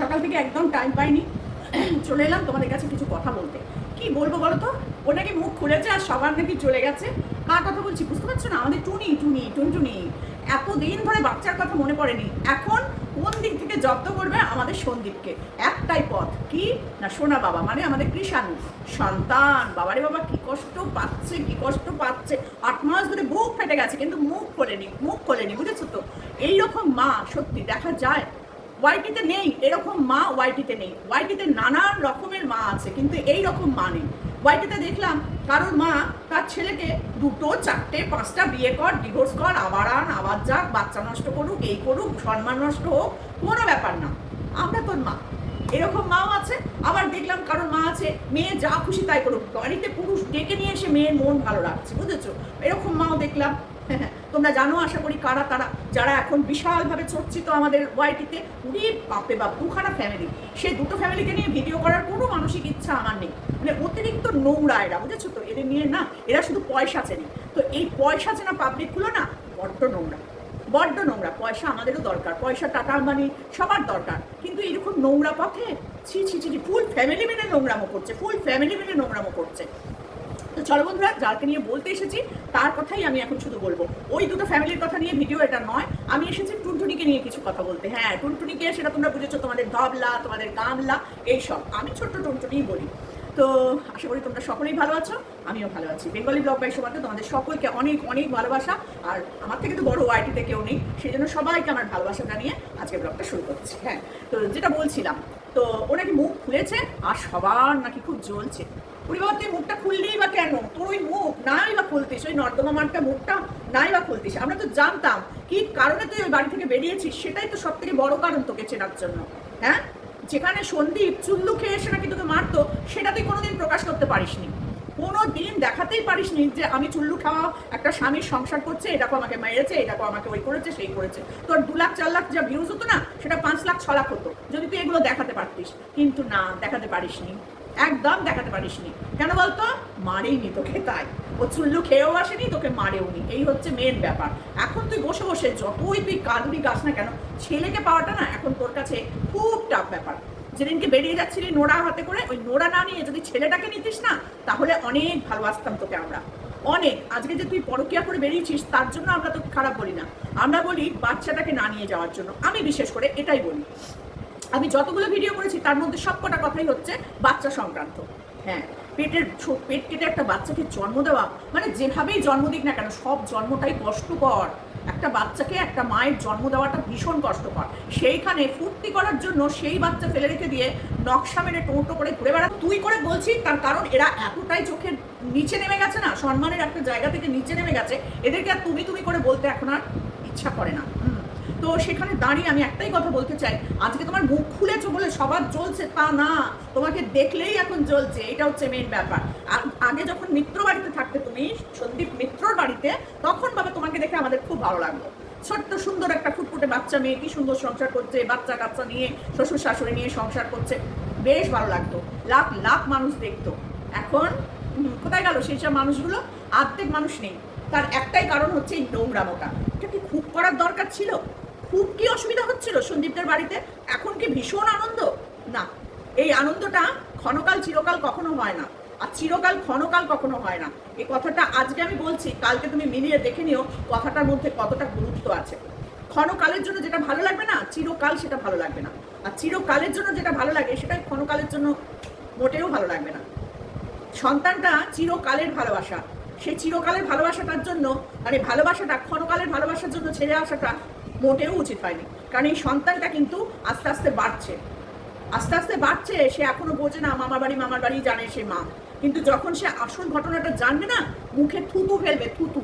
সকাল থেকে একদম টাইম পাইনি। চলে এলাম তোমাদের কাছে কিছু কথা বলতে। কি বলব বলো তো? ও নাকি মুখ খুলেছে আর সবার নাকি চলে গেছে? কার কথা বলছি বুঝতে পারছ না? আমাদের টুনি টুনি, টুনটুনি। এতদিন ধরে বাচ্চার কথা মনে পড়েনি। এখন কোন দিক থেকে জব্দ করবে আমাদের সন্দীপকে? একটাই পথ। কি? না, সোনা বাবা মানে আমাদের কৃষাণু। সন্তান। বাবারে বাবা, কি কষ্ট পাচ্ছে, কি কষ্ট পাচ্ছে। আট মাস ধরে বুক ফেটে গেছে, কিন্তু মুখ খোলেনি মুখ খোলেনি, বুঝেছ তো? এইরকম মা, সত্যি, দেখা যায়। ওয়াইটিতে নেই, এরকম মা ওয়াইটিতে নেই। ওয়াইটিতে নানান রকমের মা আছে, কিন্তু এই রকম মা নেই। ওয়াইটিতে দেখলাম কারোর মা তার ছেলেকে দুটো, চারটে, পাঁচটা বিয়ে কর ডিভোর্স কর, আবার আন, আবার যাক, বাচ্চা নষ্ট করুক, এই করুক, সম্মান নষ্ট হোক, কোনো ব্যাপার না। আমরা তোর মা। এরকম মাও আছে, আবার দেখলাম কারোর মা আছে, মেয়ে যা খুশি তাই করুক। বাড়িতে পুরুষ ডেকে নিয়ে এসে মেয়ের মন ভালো রাখছে, বুঝেছ? এরকম মাও দেখলাম। তোমরা জানো, আশা করি কারা তারা যারা এখন বিশালভাবে চর্চিত আমাদের ওয়াইটিতে, উড়ি বাপে বাপ, দুখানা ফ্যামিলি সেই দুটো ফ্যামিলিকে নিয়ে ভিডিও করার কোনো মানসিক ইচ্ছা আমার নেই। মানে অতিরিক্ত নোংরা এরা, বুঝেছ তো? এদের নিয়ে না, এরা শুধু পয়সা চেনে। তো এই পয়সা চেনা পাবলিকগুলো না, বড্ড নোংরা। বড্ড নোংরা। পয়সা আমাদেরও দরকার। পয়সা টাকা মানে সবার দরকার। কিন্তু এরকম নোংরা পথে ছি ছি ছি ফুল ফ্যামিলি মিলে নোংরামো করছে। ফুল ফ্যামিলি মিলে নোংরামো করছে। তো চলো বন্ধুরা, যাকে নিয়ে বলতে এসেছি, তার কথাই আমি এখন শুধু বলব। ওই দুটো ফ্যামিলির কথা নিয়ে ভিডিও এটা নয়, আমি এসেছি টুনটুনিকে নিয়ে কিছু কথা বলতে। হ্যাঁ টুনটুনিকে সেটা তোমরা বুঝেছ, তোমাদের ধবলা, তোমাদের গামলা, এইসব। আমি ছোট্ট টুনটুনিই বলি। তো আশা করি তোমরা সকলেই ভালো আছো, আমিও ভালো আছি। বেঙ্গলি ব্লগ বাই সবাইকে তোমাদের সকলকে অনেক অনেক ভালোবাসা। আর আমার থেকে তো বড় ওয়াইটিতে কেউ নেই সেই জন্য সবাইকে আমার ভালোবাসা জানিয়ে আজকে ব্লগটা শুরু করছি। হ্যাঁ তো যেটা বলছিলাম, তো ও নাকি মুখ খুলেছে, আর সবার নাকি খুব জ্বলছে। পরিবার তুই মুখটা খুললেই বা কেন? তোর ওই মুখ নাই বা খুলতিস, ওই নর্দমা মার্কা মুখটা নাই বা খুলতিস। আমরা তো জানতাম কি কারণে তুই ওই বাড়ি থেকে বেরিয়েছিস, সেটাই তো সব থেকে বড় কারণ তোকে চেনার জন্য। হ্যাঁ? যেখানে সন্দীপ চুল্লু খেয়ে এসে নাকি তোকে মারতো, সেটা তুই কোনোদিন প্রকাশ করতে পারিসনি। কোনো দিন দেখাতেই পারিসনি যে আমি চুল্লু খাওয়া একটা স্বামীর সংসার করছে এটাকে আমাকে মেরেছে এটাকে আমাকে ওই করেছে, সেই করেছে। তোর দু লাখ, চার লাখ যা ভিউজ হতো না, সেটা পাঁচ লাখ, ছ লাখ হতো, যদি তুই এগুলো দেখাতে পারতিস। কিন্তু না, দেখাতে পারিসনি। একদম দেখাতে পারিসনি। কেন বলতো? মারেইনি তোকে, তাই। ও চুল্লু খেয়েও আসেনি, তোকে মারেও নি এই হচ্ছে মেন ব্যাপার। এখন তুই বসে বসে যতই তুই কাঁদুরি গাছ না কেন, ছেলেকে পাওয়াটা না এখন তোর কাছে খুব টাফ ব্যাপার। যেদিনকে বেরিয়ে যাচ্ছিলি নোড়া হাতে করে, ওই নোড়া না নিয়ে যদি ছেলেটাকে নিতিস না, তাহলে অনেক ভালোবাসতাম তোকে আমরা। অনেক। আজকে যে তুই পরকিয়া করে বেরিয়েছিস, তার জন্য আমরা তোকে খারাপ বলি না। আমরা বলি বাচ্চাটাকে না নিয়ে যাওয়ার জন্য। আমি বিশেষ করে এটাই বলি। যতগুলো ভিডিও করেছি, তার মধ্যে সবকটা কথাই হচ্ছে বাচ্চা সংক্রান্ত। হ্যাঁ পেটের পেট কেটে একটা বাচ্চাকে জন্ম দেওয়া মানে যেভাবেই জন্ম দিক না কেন, সব জন্মটাই কষ্টকর। একটা বাচ্চাকে একটা মায়ের জন্ম দেওয়াটা ভীষণ কষ্টকর। সেইখানে ফুর্তি করার জন্য সেই বাচ্চা ফেলে রেখে দিয়ে নকশা মেরে টোটো করে ঘুরে বেড়া তুই করে বলছি, তার কারণ এরা এতটাই চোখের নিচে নেমে গেছে না, সম্মানের একটা জায়গা থেকে নিচে নেমে গেছে, এদেরকে আর তুমি তুমি করে বলতে এখন আর ইচ্ছা করে না। তো সেখানে দাঁড়িয়ে আমি একটাই কথা বলতে চাই। আজকে তোমার মুখ খুলেছো বলে সবার জ্বলছে, তা না। তোমাকে দেখলেই এখন জ্বলছে, এটা হচ্ছে মেন ব্যাপার। আগে যখন মিত্র বাড়িতে থাকতে তুমি, সন্দীপ মিত্রর বাড়িতে, তখন বাবা তোমাকে দেখে আমাদের খুব ভালো লাগল। ছোট্ট সুন্দর একটা ফুটফুটে বাচ্চা মেয়ে, কি সুন্দর সংসার করছে, বাচ্চা কাচ্চা নিয়ে, শ্বশুর শাশুড়ি নিয়ে সংসার করছে, বেশ ভালো লাগতো। লাখ লাখ মানুষ দেখতো। এখন কোথায় গেল সেই সব মানুষগুলো? আর্ধেক মানুষ নেই। তার একটাই কারণ হচ্ছে এই নোংরামোটা এটা কি খুব করার দরকার ছিল? খুব কি অসুবিধা হচ্ছিল সন্দীপদের বাড়িতে? এখন কি ভীষণ আনন্দ? না, এই আনন্দটা ক্ষণকাল চিরকাল কখনো হয় না। আর চিরকাল ক্ষণকাল কখনো হয় না। এই কথাটা আজকে আমি বলছি, কালকে তুমি মিলিয়ে দেখে নিও কথাটার মধ্যে কতটা গুরুত্ব আছে। ক্ষণকালের জন্য যেটা ভালো লাগবে না, চিরকাল সেটা ভালো লাগবে না। আর চিরকালের জন্য যেটা ভালো লাগে সেটা ক্ষণকালের জন্য মোটেও ভালো লাগবে না। সন্তানটা চিরকালের ভালোবাসা। সেই চিরকালের ভালোবাসাটার জন্য মানে ভালোবাসাটা ক্ষণকালের ভালোবাসার জন্য ছেড়ে আসাটা মোটেও উচিত হয়নি। কারণ এই সন্তানটা কিন্তু আস্তে আস্তে বাড়ছে। আস্তে আস্তে বাড়ছে, সে এখনও বোঝে না, মামার বাড়ি মামার বাড়ি জানে সে মা। কিন্তু যখন সে আসল ঘটনাটা জানবে না, মুখে থুতু ফেলবে, থুতু।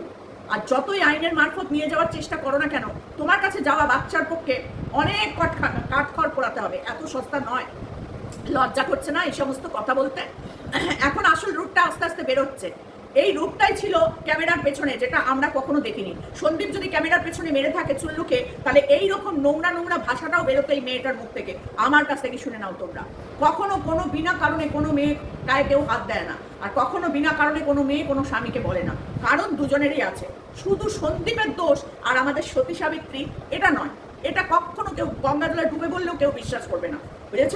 আর যতই আইনের মারফত নিয়ে যাওয়ার চেষ্টা করো না কেন, তোমার কাছে যাওয়া বাচ্চার পক্ষে অনেক কট কাঠখড় পোড়াতে হবে, এত সস্তা নয়। লজ্জা করছে না এই সমস্ত কথা বলতে? এখন আসল রুটটা আস্তে আস্তে বেরোচ্ছে। এই রূপটাই ছিল ক্যামেরার পেছনে, যেটা আমরা কখনো দেখিনি। সন্দীপ যদি ক্যামেরার পেছনে মেরে থাকে চুল্লুকে, তাহলে এই রকম নোংরা নোংরা ভাষাটাও বেরোতো এই মেয়েটার মুখ থেকে। আমার কাছ থেকে শুনে নাও তোমরা। কখনো কোনো বিনা কারণে কোনো মেয়ে গায়ে কেউ হাত দেয় না, আর কখনো বিনা কারণে কোনো মেয়ে কোনো স্বামীকে বলে না। কারণ দুজনেরই আছে। শুধু সন্দীপের দোষ আর আমাদের সতী সাবিত্রী, এটা নয়। এটা কখনো কেউ গঙ্গা জলে ডুবে বললেও কেউ বিশ্বাস করবে না। বুঝেছ?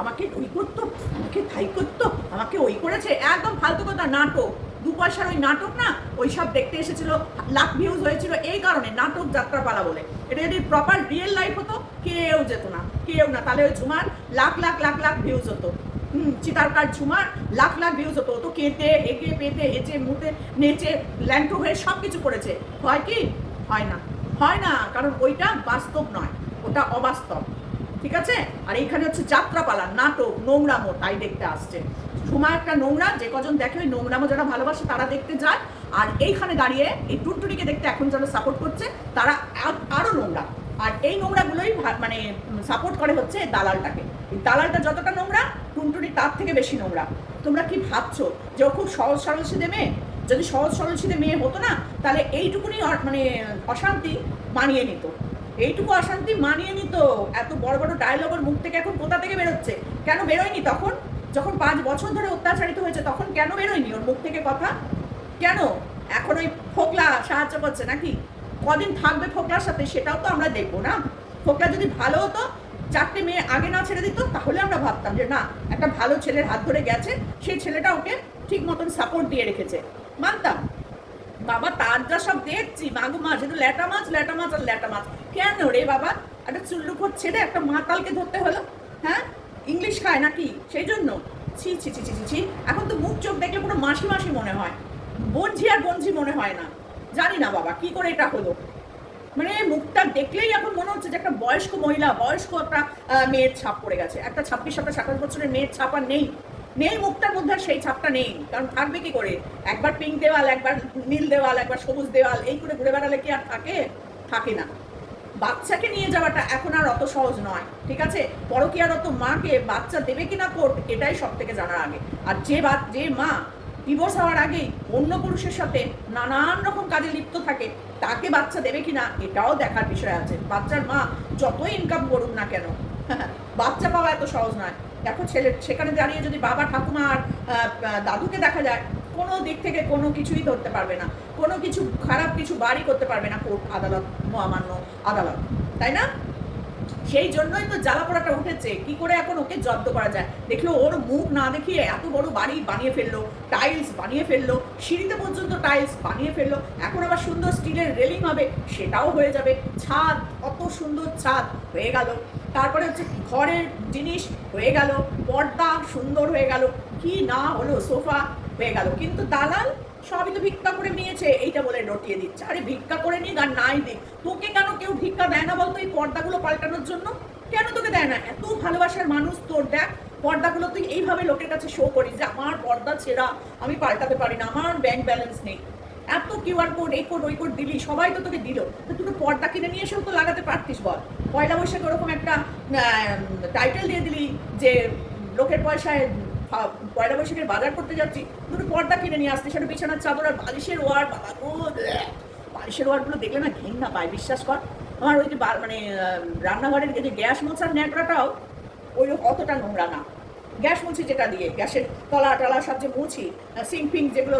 আমাকে ওই করতো, আমাকে থাই করতো, আমাকে ওই করেছে। একদম ফালতু কথা, নাটক। দু পয়সার ওই নাটক না, ওই সব দেখতে এসেছিল, লাখ ভিউজ হয়েছিল, এই কারণে নাটক যাত্রাপালা বলে। এটা যদি প্রপার রিয়েল লাইফ হতো, কেউ যেত না, কেউ না। তাহলে ওই ঝুমার লাখ লাখ লাখ লাখ ভিউজ হতো। হুম, চিতারকার ঝুমার লাখ লাখ ভিউজ হতো। তো কেটে হেঁকে পেতে হেঁচে, মুতে, নেচে ল্যান্টো হয়ে সব কিছু করেছে। হয় কি? হয় না। হয় না, কারণ ওইটা বাস্তব নয়, ওটা অবাস্তব। ঠিক আছে? আর এইখানে হচ্ছে যাত্রাপালা, নাটক, নোংরামো, তাই দেখতে আসছে। ঝুমা একটা নোংরা, যে কজন দেখে ওই নোংরামো যারা ভালোবাসে তারা দেখতে যায়। আর এইখানে দাঁড়িয়ে এই টুনটুনিকে দেখতে এখন যারা সাপোর্ট করছে, তারা আ- আরও নোংরা। আর এই নোংরাগুলোই মানে সাপোর্ট করে হচ্ছে দালালটাকে। দালালটা যতটা নোংরা, টুনটুনি তার থেকে বেশি নোংরা। তোমরা কি ভাবছ যে ও খুব সহজ সরল সিধে মেয়ে? যদি সহজ সরল সিধে মেয়ে হতো না, তাহলে এইটুকুনি মানে অশান্তি মানিয়ে নিত। এইটুকু অশান্তি মানিয়ে নিত। এত বড় বড় ডায়লগের মুখ থেকে এখন কোথা থেকে বেরোচ্ছে? কেন বেরোয়নি তখন? যখন পাঁচ বছর ধরে অত্যাচারিত হয়েছে, তখন কেন বেরোয়নি ওর মুখ থেকে কথা? কেন? এখন ওই ফোকলা সাহায্য করছে নাকি? কদিন থাকবে ফোকলার সাথে সেটাও তো আমরা দেখব না। ফোকলা যদি ভালো হতো, চারটে মেয়ে আগে না ছেড়ে দিত, তাহলে আমরা ভাবতাম যে না, একটা ভালো ছেলের হাত ধরে গেছে, সেই ছেলেটা ওকে ঠিক মতন সাপোর্ট দিয়ে রেখেছে। মানতাম। বাবা তার যা সব দেখছি। মাগু মাছ শুধু ল্যাটা মাছ ল্যাটা মাছ আর ল্যাটা মাছ। কেন রে বাবা? একটা চুল্লুকর ছেড়ে একটা মাতালকে ধরতে হলো? হ্যাঁ? ইংলিশ খায় নাকি? সেই জন্য? ছি ছি ছি ছি ছি। এখন তো মুখ চোখ দেখলে পুরো মাসি মাসি মনে হয়। বঞ্জি আর বঞ্ঝি মনে হয় না। জানি না বাবা, কি করে এটা হলো? মানে মুখটা দেখলেই এখন মনে হচ্ছে যে একটা বয়স্ক মহিলা, বয়স্ক একটা মেয়ের ছাপ পড়ে গেছে। একটা ছাব্বিশ, সাতাশ সাতাশ বছরের মেয়ের ছাপ আর নেই। নেই মুখটার মধ্যে সেই ছাপটা নেই। কারণ থাকবে কি করে? একবার পিঙ্ক দেওয়াল, একবার নীল দেওয়াল, একবার সবুজ দেওয়াল, এই করে ঘুরে বেড়ালে কি আর থাকে? থাকে না। বাচ্চাকে নিয়ে যাওয়াটা এখন আর অত সহজ নয়, ঠিক আছে? পরকীয়ারত মাকে বাচ্চা দেবে কিনা কোর্ট, এটাই সব থেকে জানার আগে। আর যে বা, যে মা ডিভোর্স হওয়ার আগেই অন্য পুরুষের সাথে নানান রকম কাজে লিপ্ত থাকে, তাকে বাচ্চা দেবে কিনা এটাও দেখার বিষয় আছে। বাচ্চার মা যতই ইনকাম করুক না কেন, বাচ্চা পাওয়া এত সহজ নয়। দেখো ছেলে, সেখানে দাঁড়িয়ে যদি বাবা ঠাকুমা আর দাদুকে দেখা যায়, কোনো দিক থেকে কোনো কিছুই ধরতে পারবে না। কোনো কিছু খারাপ কিছু বাড়ি করতে পারবে না কোর্ট, আদালত, মহামান্য আদালত। তাই না? সেই জন্যই তো জ্বালা পোড়াটা উঠেছে। কি করে এখন ওকে জব্দ করা যায়? দেখল ওর মুখ না দেখিয়ে এত বড় বাড়ি বানিয়ে ফেলল, টাইলস বানিয়ে ফেলল, সিঁড়িতে পর্যন্ত টাইলস বানিয়ে ফেলল, এখন আবার সুন্দর স্টিলের রেলিং হবে, সেটাও হয়ে যাবে। ছাদ, অত সুন্দর ছাদ হয়ে গেল। তারপরে হচ্ছে ঘরের জিনিস হয়ে গেল, পর্দা সুন্দর হয়ে গেল, কি না হলো সোফা হয়ে গেল। কিন্তু দালাল সবই তো ভিক্ষা করে নিয়েছে, এইটা বলে রটিয়ে দিচ্ছে। আরে ভিক্ষা করে নিক আর নাই দিক। তোকে কেন কেউ ভিক্ষা দেয় না বলতো এই পর্দাগুলো পাল্টানোর জন্য? কেন তোকে দেয় না? এত ভালোবাসার মানুষ তোর, দেখ, পর্দাগুলো তুই এইভাবে লোকের কাছে শো করিস যে আমার পর্দা ছেঁড়া, আমি পাল্টাতে পারি না, আমার ব্যাংক ব্যালেন্স নেই। কিউআর কোড, এই কোড, ওই কোড দিলি, সবাই তো তোকে দিল। তো তুই পর্দা কিনে নিয়ে এসেও তো লাগাতে পারতিস বল। পয়লা বৈশাখে ওরকম একটা টাইটেল দিয়ে দিলি যে লোকের পয়সায় পয়লা বৈশাখের বাজার করতে যাচ্ছি। দুটো পর্দা কিনে নিয়ে আসতে সেটা বিছানার চাদর আর বালিশের ওয়ার বালিশের ওয়ারগুলো দেখলে না ঘেন্না পায়, বিশ্বাস কর। আমার ওই যে মানে রান্নাঘরের যে গ্যাস মোছার ন্যাকড়াটাও, ওই অতটা নোংরা না। গ্যাস মুছি যেটা দিয়ে, গ্যাসের তলা টলা সব যে মুছি সিঙ্ক ফিঙ্ক যেগুলো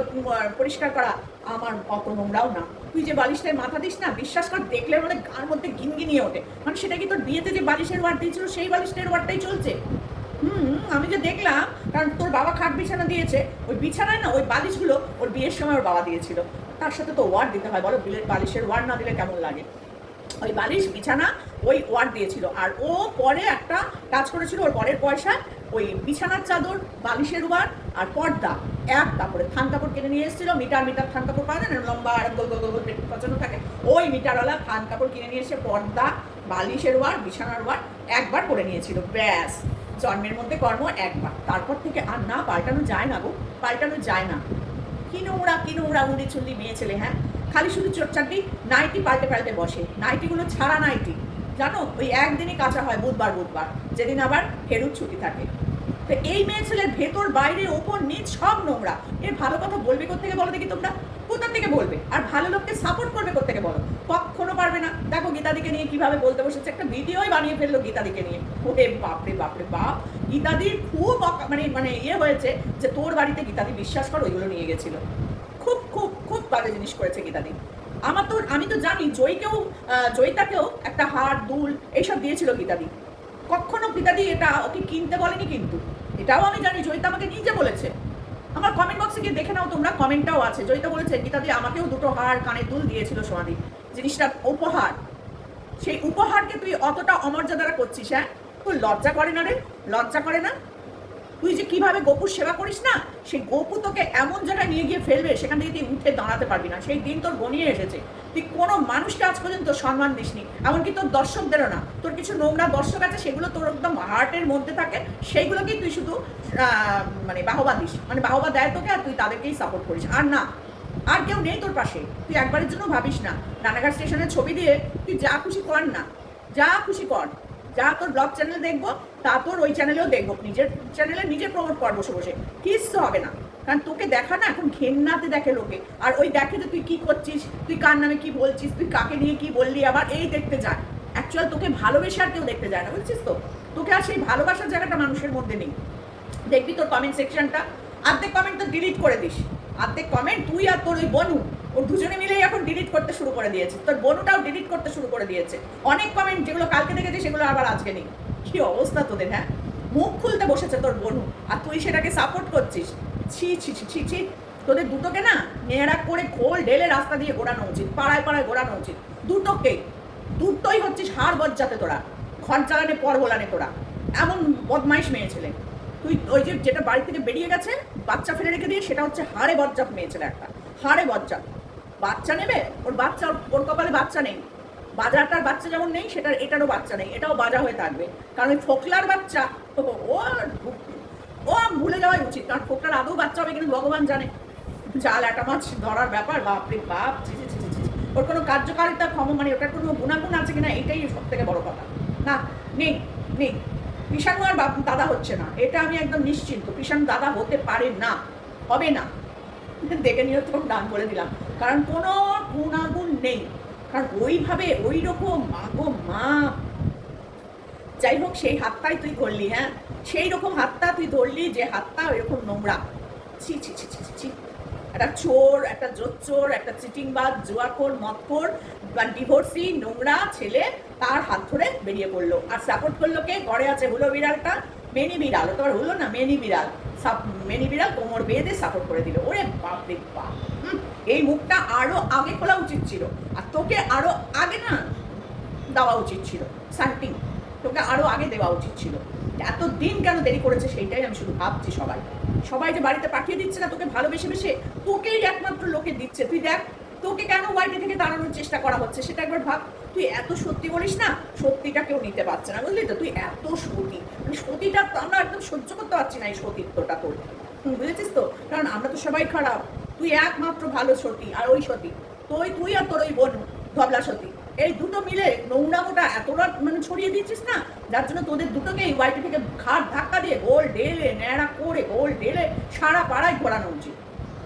পরিষ্কার করা আমার অত নোংরাও না। তুই যে বালিশটায় মাথা দিস না, বিশ্বাস কর, দেখলে মানে গার মধ্যে গিনগিনিয়ে ওঠে। মানে সেটা কি তোর বিয়েতে যে বালিশের ওয়ার দিয়েছিল, সেই বালিশের ওয়ারটাই চলছে? হুম, আমি যে দেখলাম, কারণ তোর বাবা খাট বিছানা দিয়েছে, ওই বিছানায় না ওই বালিশগুলো ওর বিয়ের সময় ওর বাবা দিয়েছিল। তার সাথে তো ওয়ার দিতে হয়, বলো, বিলের বালিশের ওয়ার না দিলে কেমন লাগে? ওই বালিশ, বিছানা, ওই ওয়ার দিয়েছিল। আর ও পরে একটা কাজ করেছিল, ওর পরের পয়সা, ওই বিছানার চাদর, বালিশের ওয়ার আর পর্দা, এক কাপড়ে থান কাপড় কিনে নিয়ে এসেছিল, মিটার মিটার থান কাপড় পাওয়া যায় না, লম্বা আর গোল গোল গোল গোল পচানো থাকে। ওই মিটারওয়ালা থান কাপড় কিনে নিয়ে এসে পর্দা, বালিশের ওয়ার, বিছানার ওয়ার একবার করে নিয়েছিল। ব্যাস, জন্মের মধ্যে কর্ম একবার। তারপর থেকে আর না, পাল্টানো যায় না গো, পাল্টানো যায় না। কি নোংরা কি নোংরা উড়ি চুল্লি মেয়ে ছেলে হ্যাঁ? খালি শুধু চোটচাটি নাইটি পাল্টে পাল্টে বসে। নাইটিগুলো ছাড়া নাইটি। জানো, ওই একদিনই কাঁচা হয়, বুধবার বুধবার। যেদিন আবার ফেরত ছুটি থাকে। তো এই মেয়ে ছেলের ভেতর, বাইরে ওপর নিচ, সব নোংরা। এর ভালো কথা বলবে কোথেকে বলো দেখি তোমরা? কোথা থেকে বলবে? আর ভালো লোককে সাপোর্ট করবে কোথেকে বলো? কখনো পারবে না। দেখো গীতাদিকে নিয়ে কীভাবে বলতে বসেছে। একটা ভিডিওই বানিয়ে ফেলল গীতাদিকে নিয়ে। ওরে বাপরে বাপরে, বাপ! গীতাদির খুব মানে মানে ইয়ে হয়েছে যে তোর বাড়িতে গীতাদি বিশ্বাস কর, ওইগুলো নিয়ে গেছিল। খুব খুব খুব বাজে জিনিস করেছে গীতাদি। আমার তো, আমি তো জানি জয়কেও জয়িতাকেও একটা হার, দুল, এইসব দিয়েছিল গীতাদি। কখনো পিতাদি এটা ওকে কিনতে বলেনি কিন্তু। এটাও আমি জানি, জয়িতা আমাকে নিজে বলেছে। আমার কমেন্ট বক্সে গিয়ে দেখে নাও তোমরা, কমেন্টটাও আছে। জয়িতা বলেছে, গীতা গীতাদি আমাকেও দুটো হার কানে দুল দিয়েছিল সোনাদি। জিনিসটা উপহার, সেই উপহারকে তুই অতটা অমর্যাদারা করছিস হ্যাঁ? তোর লজ্জা করে না রে? লজ্জা করে না? তুই যে কীভাবে গপুর সেবা করিস না? সেই গপু তোকে এমন জায়গায় নিয়ে গিয়ে ফেলবে, সেখান থেকে তুই উঠে দাঁড়াতে পারবি না। সেই দিন তোর বনিয়ে এসেছে। তুই কোনো মানুষকে আজ পর্যন্ত সম্মান দিসনি, এমনকি তোর দর্শকদেরও না। তোর কিছু নোংরা দর্শক আছে, সেগুলো তোর একদম হার্টের মধ্যে থাকে, সেইগুলোকেই তুই শুধু মানে বাহবা দিস। মানে বাহবা দেয় তোকে আর তুই তাদেরকেই সাপোর্ট করিস। আর না, আর কেউ নেই তোর পাশে। তুই একবারের জন্য ভাবিস না। রানাঘাট স্টেশনের ছবি দিয়ে তুই যা খুশি কর না। যা খুশি কর। যা তোর ব্লগ চ্যানেলে দেখব, তা তোর ওই চ্যানেলেও দেখব। নিজের চ্যানেলে নিজে প্রমোট কর বসে বসে। কিচ্ছু হবে না। কারণ তোকে দেখা না, এখন ঘেন্নাতে দেখে লোকে। আর ওই দেখে যে তুই কি করছিস, তুই কার নামে কি বলছিস, তুই কাকে নিয়ে কি বললি, আবার এই দেখতে যায়। অ্যাকচুয়াল তোকে ভালোবেসে আর কেউ দেখতে যায় না, বুঝছিস তো? তোকে আর সেই ভালোবাসার জায়গাটা মানুষের মধ্যে নেই। দেখবি তোর কমেন্ট সেকশনটা অর্ধেক কমেন্ট তো ডিলিট করে দিস। অর্ধেক কমেন্ট তুই আর তোর ওই বনু, ওর দুজনে মিলেই এখন ডিলিট করতে শুরু করে দিয়েছে। তোর বনুটাও ডিলিট করতে শুরু করে দিয়েছে। অনেক কমেন্ট যেগুলো কালকে দেখেছে, সেগুলো আবার আজকে নেই। কি অবস্থা তোদের হ্যাঁ? মুখ খুলতে বসেছে তোর বনু, আর তুই সেটাকে সাপোর্ট করছিস। ছি ছি ছি ছি ছি তোদের দুটোকে না নেড়া করে খোল ঢেলে রাস্তা দিয়ে ঘোরানো উচিত পাড়ায় পাড়ায় ঘোরানো উচিত দুটোকে দুটোই হচ্ছিস হাড় বজ্জাতে তোরা ঘর জ্বালানে পর বলানে তোরা এমন বদমাইশ মেয়ে ছেলে তুই ওই যে যেটা বাড়ি থেকে বেরিয়ে গেছে বাচ্চা ফেলে রেখে দিয়ে সেটা হচ্ছে হাড়ে বজ্জাত মেয়ে ছেলে একটা হাড়ে বজ্জাত বাচ্চা নেবে ওর বাচ্চা ওর- ওর কপালে বাচ্চা নেই বাজারটার বাচ্চা যেমন নেই সেটার এটারও বাচ্চা নেই এটাও বাজা হয়ে থাকবে কারণ ওই ফোকলার বাচ্চা ও ও ভুলে যাওয়াই উচিত, কারণ ফোকলার আদৌ বাচ্চা হবে কিন্তু ভগবান জানে। জাল একটা মাছ ধরার ব্যাপার, বাপরে বাপ। ওর কোনো কার্যকারিতা, ক্ষম মানে ওটার কোনো গুণাগুণ আছে কিনা, এটাই সব থেকে বড় কথা। না, নেই নেই। কৃষাণু আর বাপ, দাদা হচ্ছে না। এটা আমি একদম নিশ্চিন্ত কৃষাণু দাদা হতে পারে না, হবে না। দেখে নিয়ে তো নাম বলে দিলাম। কারণ কোনো গুণাগুণ নেই। কারণ ওইভাবে ওই রকম মাগো মা যাই হোক সেই হাতটাই তুই ধরলি হ্যাঁ? সেই রকম হাতটা তুই ধরলি যে হাতটা ওইরকম নোংরা। ছি ছি ছি ছি ছি, একটা চোর একটা জোচ্চোর একটা চিটিংবাজ জুয়াখোর মদখোর বা ডিভোর্সি নোংরা ছেলে তার হাত ধরে বেরিয়ে পড়ল। আর সাপোর্ট করল কে? ঘরে আছে হুলো বিড়ালটা মেনি বিড়াল। তো আর হলো না মেনি বিড়াল। সাপ- মেনি বিড়াল কোমর বেঁধে সাপোর্ট করে দিল। ওরে বাপ রে বাপ এই মুখটা আরও আগে খোলা উচিত ছিল। আর তোকে আরও আগে না দেওয়া উচিত ছিল। সান্টিং তোকে আরও আগে দেওয়া উচিত ছিল। এত দিন কেন দেরি করেছে সেইটাই আমি শুধু ভাবছি সবাই। সবাই যে বাড়িতে পাঠিয়ে দিচ্ছে না, তোকে ভালোবেসে বেসে তোকেই একমাত্র লোকে দিচ্ছে। তুই দেখ, তোকে কেন ওয়াইটি থেকে দাঁড়ানোর চেষ্টা করা হচ্ছে সেটা একবার ভাব। তুই এত সত্যি বলিস না, সত্যিটা কেউ নিতে পারছে না, বুঝলি তো? তুই এত সতী। মানে সতীটা আমরা একদম সহ্য করতে পারছি না এই সতীত্বটা তোর। বুঝেছিস তো? কারণ আমরা তো সবাই খারাপ। তুই একমাত্র ভালো সতী আর ওই সতী। তুই তুই আর তোর ওই বোন ধবলা সতী। এই দুটো মিলে নোংরামোটা এতটা মানে ছড়িয়ে দিচ্ছিস না? যার জন্য তোদের দুটোকে এই ওয়াইটি থেকে ঘাট ধাক্কা দিয়ে গোল ঢেলে, ন্যাড়া করে গোল ঢেলে সারা পাড়ায় ঘোরানো উচিত।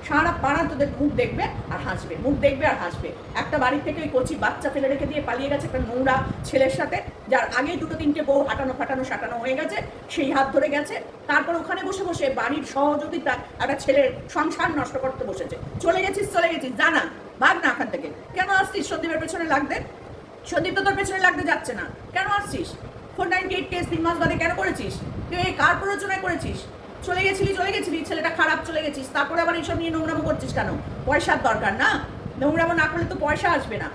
সারা পাড়া তোদের মুখ দেখবে আর হাসবে, মুখ দেখবে আর হাসবে। একটা বাড়ি থেকে ওই কচি বাচ্চা ফেলে রেখে দিয়ে পালিয়ে গেছে একটা নোংরা ছেলের সাথে, যার আগে দুটো তিনটে বউ হাঁটানো ফাটানো সাটানো হয়ে গেছে, সেই হাত ধরে গেছে, তারপর ওখানে বসে বসে বাড়ির সহযোগিতা একটা ছেলের সংসার নষ্ট করতে বসেছে। চলে গেছিস চলে গেছিস, জানা। ভাগ না এখান থেকে। কেন আসছিস? সন্দীপের পেছনে লাগতে? সন্দীপ তো তোর পেছনে লাগতে যাচ্ছে না। কেন আসছিস? ফোর নাইনটি এইট কেস তিন মাস বাদে কেন করেছিস? তুই এই কার প্ররোচনায় করেছিস? চলে গেছিলি চলে গেছিলি, ছেলেটা খারাপ চলে গেছিস। তারপরে আবার এইসব নিয়ে নোংরামো করছিস কেন? পয়সার দরকার না? নোংরামো না করলে তো পয়সা আসবে না।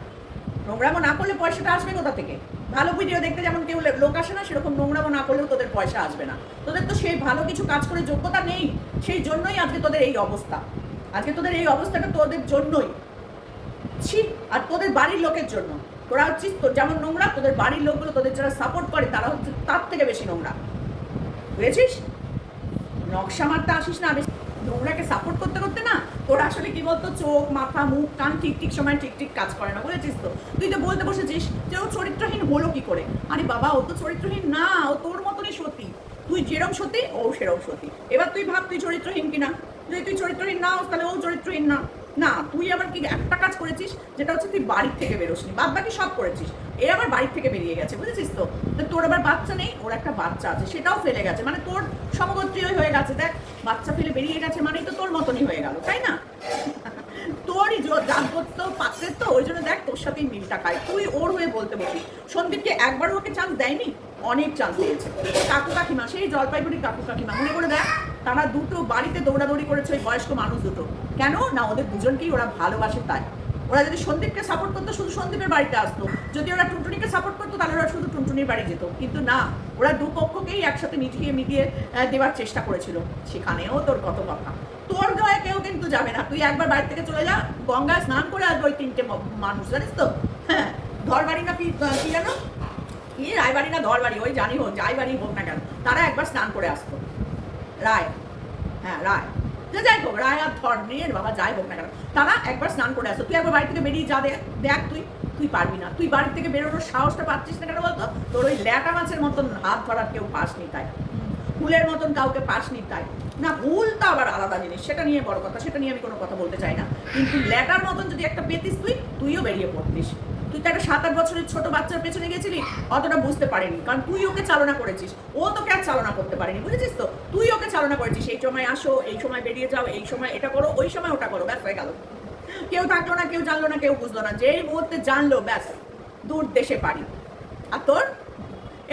নোংরামো না করলে পয়সাটা আসবে কোথা থেকে? ভালো ভিডিও দেখতে যেমন কেউ লোক আসে না, সেরকম নোংরামো না করলেও তোদের পয়সা আসবে না। তোদের তো সেই ভালো কিছু কাজ করে যোগ্যতা নেই। সেই জন্যই আজকে তোদের এই অবস্থা। আজকে তোদের এই অবস্থাটা তোদের জন্যই। ছি আর তোদের বাড়ির লোকের জন্য। তোরা হচ্ছিস যেমন নোংরা, তোদের বাড়ির লোকগুলো তোদের যারা সাপোর্ট করে, তারা হচ্ছে তার থেকে বেশি নোংরা। বুঝেছিস? নকশা মারতে আসিস না বেশি নোংরাকে সাপোর্ট করতে করতে না, তোর আসলে কি বলতো, চোখ, মাথা, মুখ, কান ঠিক ঠিক সময় ঠিক ঠিক কাজ করে না, বুঝেছিস তো? তুই তো বলতে বসেছিস যে ও চরিত্রহীন হলো কি করে? আরে বাবা, ও তো চরিত্রহীন না, ও তোর মতনই সতী। তুই যেরম সতী, ও সেরম সতী। এবার তুই ভাব তুই চরিত্রহীন কিনা? যদি তুই চরিত্রহীন না হোস, তাহলে ও চরিত্রহীন না। না, তুই আবার কি একটা কাজ করেছিস? যেটা হচ্ছে তুই বাড়ির থেকে বেরোসনি বাদ বাকি সব করেছিস। এ আবার বাড়ির থেকে বেরিয়ে গেছে, বুঝেছিস তো? তোর আবার বাচ্চা নেই, ওর একটা বাচ্চা আছে, সেটাও ফেলে গেছে। মানে তোর সমগোত্রীয় হয়ে গেছে, দেখ, বাচ্চা ফেলে বেরিয়ে গেছে, মানেই তো তোর মতনই হয়ে গেল, তাই না? তোরই দান করতো পাত্রে তো, ওই জন্য দেখ তোর সাথেই মিলটা খায় তুই ওর হয়ে বলতে বসি সন্দীপকে একবার ওকে চান্স দেয়নি, অনেক চান্স দিয়েছে। কাকু কাকিমা, সেই জলপাইগুড়ি কাকু কাকিমা, মনে করে দেখ, তারা দুটো বাড়িতে দৌড়াদৌড়ি করেছে ওই বয়স্ক মানুষ দুটো। কেন? না, ওদের দুজনকেই ওরা ভালোবাসে তাই। ওরা যদি সন্দীপকে সাপোর্ট করতো, শুধু সন্দীপের বাড়িতে আসতো। যদি ওরা টুনটুনিকে সাপোর্ট করতো, তাহলে ওরা শুধু টুনটুনির বাড়ি যেত। কিন্তু না, ওরা দুপক্ষকেই একসাথে মিটিয়ে মিটিয়ে দেওয়ার চেষ্টা করেছিল। সেখানেও তোর কত কথা। তোর গায়ে কেউ কিন্তু যাবে না। তুই একবার বাড়ি থেকে চলে যা, গঙ্গায় স্নান করে আসবে ওই তিনটে মানুষ, জানিস তো? হ্যাঁ বাড়ি না কি জানো? কি? রায়বাড়ি না ধরবাড়ি? ওই জানি হোক, যাই বাড়ি হোক না কেন, তারা একবার স্নান করে আসতো। রায় হ্যাঁ রায়। যে যাই হোক, রায় আর ধর, মেয়ের বাবা যাই হোক না কেন, তারা একবার স্নান করে আসতো তুই একবার বাড়ি থেকে বেরিয়ে যা দেখ তুই তুই পারবি না। তুই বাড়ি থেকে বেরোনোর সাহসটা পাচ্ছিস না কেন বলতো? তোর ওই ল্যাটা মাছের মতন হাত ধরার কেউ পাসনি তাই। ফুলের মতন কাউকে পাসনি তাই। না তো আবার আলাদা জিনিস, সেটা নিয়ে বড় কথা, সেটা নিয়ে আমি কোনো কথা বলতে চাই না। কিন্তু ল্যাটার মতন যদি একটা পেতিস তুই, তুইও বেরিয়ে পড়তিস। তুই তো একটা সাত আট বছরের ছোট বাচ্চার পেছনে গেছিলি, অতটা বুঝতে পারেনি। কারণ তুই ওকে চালনা করেছিস। ও তোকে আর চালনা করতে পারেনি, বুঝেছিস তো? তুই ওকে চালনা করেছিস, এই সময় আসো, এই সময় বেরিয়ে যাও, এই সময় এটা করো, ওই সময় ওটা করো, ব্যাস হয়ে গেল। কেউ থাকল না, কেউ জানলো না, কেউ বুঝলো না, যেই মুহূর্তে জানলো, ব্যাস, দূর দেশে পারি। আর তোর?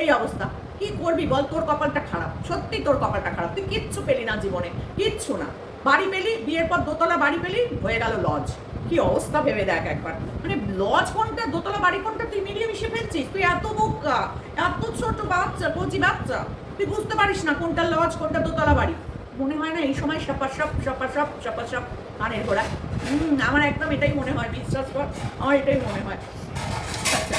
এই অবস্থা। কি করবি বল? তোর কপালটা খারাপ। সত্যি তোর কপালটা খারাপ। তুই কিচ্ছু পেলি না জীবনে, কিচ্ছু না। বাড়ি পেলি, বিয়ের পর দোতলা বাড়ি পেলি, হয়ে গেল লজ। কি অবস্থা ভেবে দেখ একবার। মানে লজ কোনটা, দোতলা বাড়ি কোনটা, তুই মিলিয়ে মিশিয়ে ফেলছিস? তুই এত বোকা, এত ছোট বাচ্চা কচি বাচ্চা। তুই বুঝতে পারিস না কোনটা লজ, কোনটা দোতলা বাড়ি। মনে হয় না এই সময় সপা সপ সপা সপ সপা সপ কানের ঘোড়া হুম, আমার একদম এটাই মনে হয়, বিশ্বাস কর, আমার এটাই মনে হয়। আচ্ছা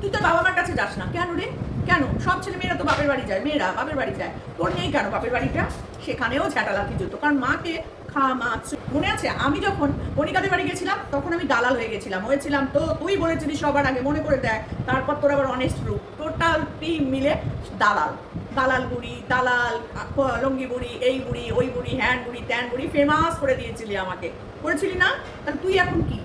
তুই তো বাবা মার কাছে যাস না। কেন রে? কেন? সব ছেলে মেয়েরা তো বাপের বাড়ি যায়, মেয়েরা বাপের বাড়ি যায়। তোর নেই কেন বাপের বাড়িটা? সেখানেও ঝাঁটালাতি যেত কারণ মাকে খা মাছ মনে আছে? আমি যখন কণিকাদের বাড়ি গেছিলাম, তখন আমি দালাল হয়ে গেছিলাম। হয়েছিলাম তো তুই বলেছিলি সবার আগে, মনে করে দেখ, তারপর তোর আবার অনেস্ট রূপ টোটাল টিম মিলে দালাল। দালাল বুড়ি, দালাল লঙ্গি বুড়ি, এই বুড়ি, ওই বুড়ি, হ্যান বুড়ি, ত্যান বুড়ি ফেমাস করে দিয়েছিলি আমাকে। করেছিলি না? তাহলে তুই এখন কি?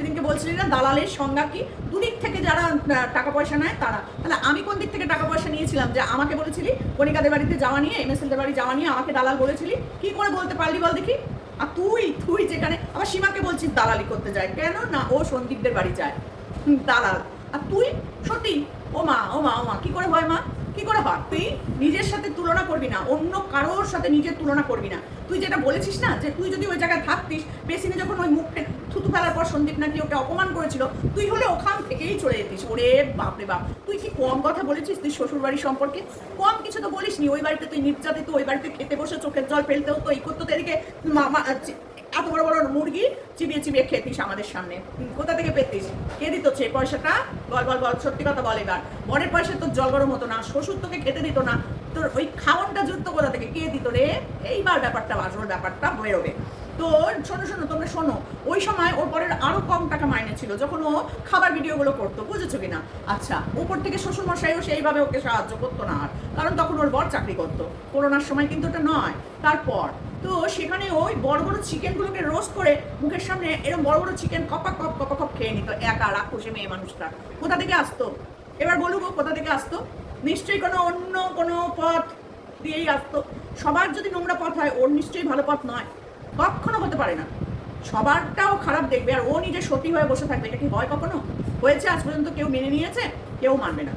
সেদিনকে বলছিলি না, দালালের সংজ্ঞা কি? দুদিক থেকে যারা টাকা পয়সা নেয় তারা। তাহলে আমি কোন দিক থেকে টাকা পয়সা নিয়েছিলাম? যে আমাকে বলেছিলি, কণিকাদের বাড়িতে যাওয়া নিয়ে, এমএসএলদের বাড়ি যাওয়া নিয়ে আমাকে দালাল বলেছিলি, কি করে বলতে পারলি বল দেখি? আর তুই তুই যেখানে, আবার সীমাকে বলছিস দালালি করতে যায়। কেন না ও সন্দীপদের বাড়ি যায়? দালাল। আর তুই? সত্যি? ও মা ও মা ও মা, কি করে হয় মা? কি করে হয়? তুই নিজের সাথে তুলনা করবি না, অন্য কারোর সাথে নিজের তুলনা করবি না। তুই যেটা বলেছিস না, যে তুই যদি ওই জায়গায় থাকতিস পেছনে যখন ওই মুখ ফে- থুতু ফেলার পর সন্দীপ নাকি ওকে অপমান করেছিল। তুই হলে ওখান থেকেই চলে যেতিস। ওরে বাপরে বাপ। তুই কি কম কথা বলেছিস তুই শ্বশুর বাড়ি সম্পর্কে? কম কিছু তো বলিসনি। ওই বাড়িতে তুই নির্যাতিত, ওই বাড়িতে খেতে বসে চোখের জল ফেলতে হতো এই করতো এদিকে মামা এত বড় বড় মুরগি চিবিয়ে চিবিয়ে খেতিস আমাদের সামনে। কোথা থেকে পেতিস? কে দিত সে পয়সাটা? বল বল বল, সত্যি কথা বল এবার। বরের পয়সা তোর জল গরম হতো না, শ্বশুর তোকে খেতে দিত না। তোর ওই খাওয়ানটা জুটতো কোথা থেকে? কে দিত রে? এইবার ব্যাপারটা আসল ব্যাপারটা বেরোবে তো শোনো শোনো, তোমরা শোনো, ওই সময় ওর পরের আরও কম টাকা মাইনে ছিল, যখন ও খাবার ভিডিওগুলো করতো, বুঝেছ কিনা? আচ্ছা ওপর থেকে শ্বশুর মশাইও সেইভাবে ওকে সাহায্য করতো না আর, কারণ তখন ওর বর চাকরি করতো, করোনার সময় কিন্তু ওটা নয়। তারপর, তো সেখানে ওই বড় বড় চিকেনগুলোকে রোস্ট করে মুখের সামনে এরকম বড় বড় চিকেন কপা, কপ কপা, কপ খেয়ে নিত, একা রাক্ষসে মেয়ে মানুষটা। কোথা থেকে আসতো? এবার বলুক কোথা থেকে আসতো? নিশ্চয়ই কোনো অন্য কোনো পথ দিয়েই আসতো। সবার যদি নোংরা পথ হয়, ওর নিশ্চয়ই ভালো পথ নয়। কখনো হতে পারে না। সবারটাও খারাপ দেখবে আর ও নিজে সতী হয়ে বসে থাকবে। এটা কি হয় কখনো? হয়েছে, আজ পর্যন্ত কেউ মেনে নিয়েছে, কেউ মানবে না।